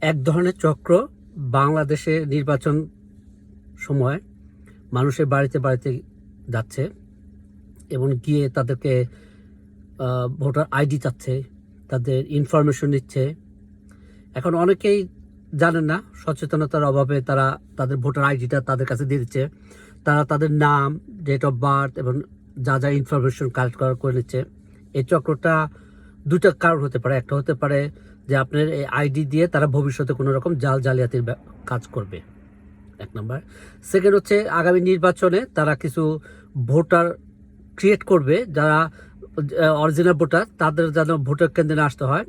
এক ধরনের চক্র বাংলাদেশে নির্বাচন সময় মানুষের বাড়িতে বাড়িতে যাচ্ছে এবং গিয়ে তাদেরকে ভোটার আইডি চাচ্ছে, তাদের ইনফরমেশন নিচ্ছে। এখন অনেকেই জানেন না, সচেতনতার অভাবে তারা তাদের ভোটার আইডিটা তাদের কাছে দিয়ে দিচ্ছে। তারা তাদের নাম ডেট অফ বার্থ এবং যা যা ইনফরমেশন কালেক্ট করা নিচ্ছে। এই চক্রটা দুটা কারণ হতে পারে। একটা হতে পারে যে আপনার এই আইডি দিয়ে তারা ভবিষ্যতে কোনো রকম জাল জালিয়াতির কাজ করবে। এক নম্বর। সেকেন্ড হচ্ছে, আগামী নির্বাচনে তারা কিছু ভোটার ক্রিয়েট করবে, যারা অরিজিনাল ভোটার, তাদের যেন ভোটার কেন্দ্রে না আসতে হয়।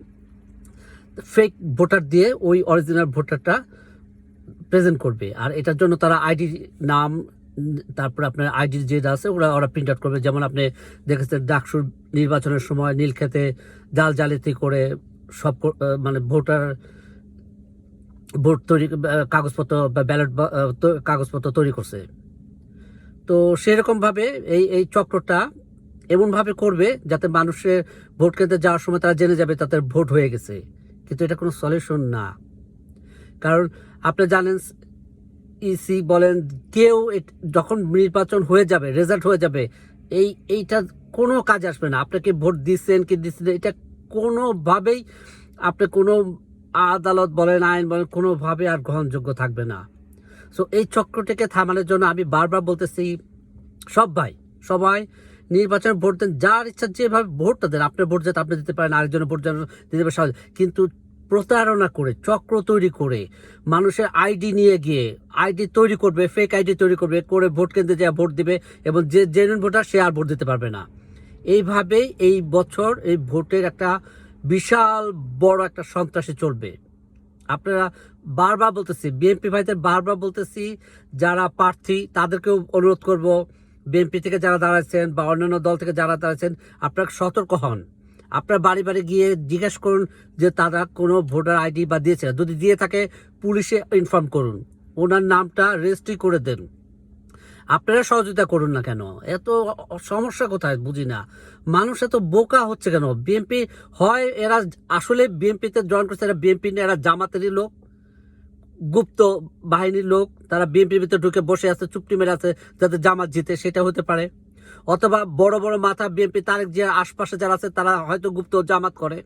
ফেক ভোটার দিয়ে ওই অরিজিনাল ভোটারটা প্রেজেন্ট করবে। আর এটার জন্য তারা আইডি নাম, তারপরে আপনার আইডি যেটা আছে, ওরা ওরা প্রিন্ট আউট করবে। যেমন আপনি দেখেছেন, ডাকসুর নির্বাচনের সময় নীলক্ষেতে জাল জালিয়াতি করে সব মানে ভোটার, ভোট তৈরি কাগজপত্র বা ব্যালট কাগজপত্র তৈরি করছে। তো সেরকমভাবে এই এই চক্রটা এমনভাবে করবে যাতে মানুষের ভোট কেন্দ্রে যাওয়ার সময় তারা জেনে যাবে তাদের ভোট হয়ে গেছে। কিন্তু এটা কোনো সলিউশন না। কারণ আপনি জানেন ইসি বলেন, কেউ যখন নির্বাচন হয়ে যাবে, রেজাল্ট হয়ে যাবে, এই, এইটা কোনো কাজ আসবে না। আপনাকে ভোট দিচ্ছেন, কি দিচ্ছেন, এটা কোনোভাবেই আপনি কোনো আদালত বলেন, আইন বলেন, কোনোভাবে আর গ্রহণযোগ্য থাকবে না সো এই চক্রটিকে থামানোর জন্য আমি বারবার বলতেছি, সব ভাই, সবাই নির্বাচনে ভোট দেন, যার ইচ্ছা যেভাবে ভোটটা দেন আপনার ভোট যাতে আপনি দিতে পারেন, আরেকজনের ভোট যেন দিতে পারেন। কিন্তু প্রতারণা করে, চক্র তৈরি করে, মানুষের আইডি নিয়ে গিয়ে, আইডি তৈরি করবে ফেক আইডি তৈরি করবে, করে ভোট কেন্দ্রে যা ভোট দিবে, এবং যে জেনুইন ভোটার, সে আর ভোট দিতে পারবে না এইভাবেই এই বছর, এই ভোটের একটা বিশাল বড় একটা সন্ত্রাসী চলবে। আপনারা বারবার বলতেছি, বিএনপি ভাইদের বারবার বলতেছি, যারা প্রার্থী তাদেরকেও অনুরোধ করব, বিএনপি থেকে যারা দাঁড়াচ্ছেন বা অন্যান্য দল থেকে যারা দাঁড়াচ্ছেন আপনারা সতর্ক হন। আপনার বাড়ি বাড়ি গিয়ে জিজ্ঞেস করুন যে তারা কোনো ভোটার আইডি বা দিয়েছে যদি দিয়ে থাকে, পুলিশে ইনফর্ম করুন। ওনার নামটা রেজিস্ট্রি করে দেন। আপনারা সহযোগিতা করুন না কেন? এত সমস্যা কোথায়? বুঝি না। মানুষ এত বোকা হচ্ছে কেন? বিএনপি হয় এরা আসলে বিএনপিতে জয়েন করছে এরা বিএনপি এরা জামাতেরই লোক। গুপ্ত বাহিনীর লোক। তারা বিএনপির ভিতরে ঢুকে বসে আছে, চুপটি মেরে আছে, যাতে জামাত জিতে, সেটা হতে পারে। অথবা বড় বড় মাথা বিএনপি তার যে আশপাশে যারা আছে, তারা হয়তো গুপ্ত জামাত করে।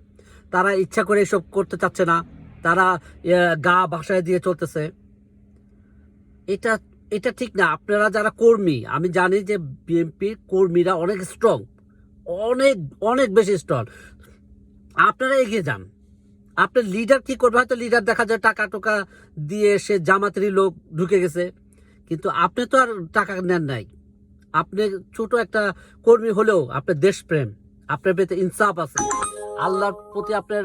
তারা ইচ্ছা করে এসব করতে চাচ্ছে না। তারা গা ভাষায় দিয়ে চলতেছে। এটা এটা ঠিক না, আপনারা যারা কর্মী, আমি জানি যে বিএনপির কর্মীরা অনেক স্ট্রং অনেক অনেক বেশি স্ট্রং আপনারা এগিয়ে যান। আপনার লিডার কি করবে? হয়তো লিডার দেখা যায় টাকা টোকা দিয়ে সে জামাতেরই লোক ঢুকে গেছে, কিন্তু আপনি তো আর টাকা নেন নাই। আপনি ছোট একটা কর্মী হলেও আপনার দেশপ্রেম, আপনার ভেতরে ইনসাফ আছে, আল্লাহর প্রতি আপনার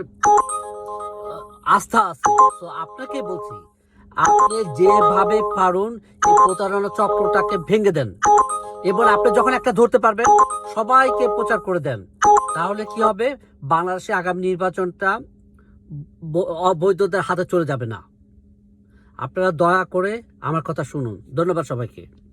আস্থা আছে। তো আপনাকে বলছি আপনি যেভাবে পারুন এই প্রতারণা চক্রটাকে ভেঙে দেন। এবার আপনি যখন একটা ধরতে পারবেন, সবাইকে প্রচার করে দেন, তাহলে কি হবে? বাংলাদেশে আগামী নির্বাচনটা অবৈধদের হাতে চলে যাবে না। আপনারা দয়া করে আমার কথা শুনুন। ধন্যবাদ সবাইকে।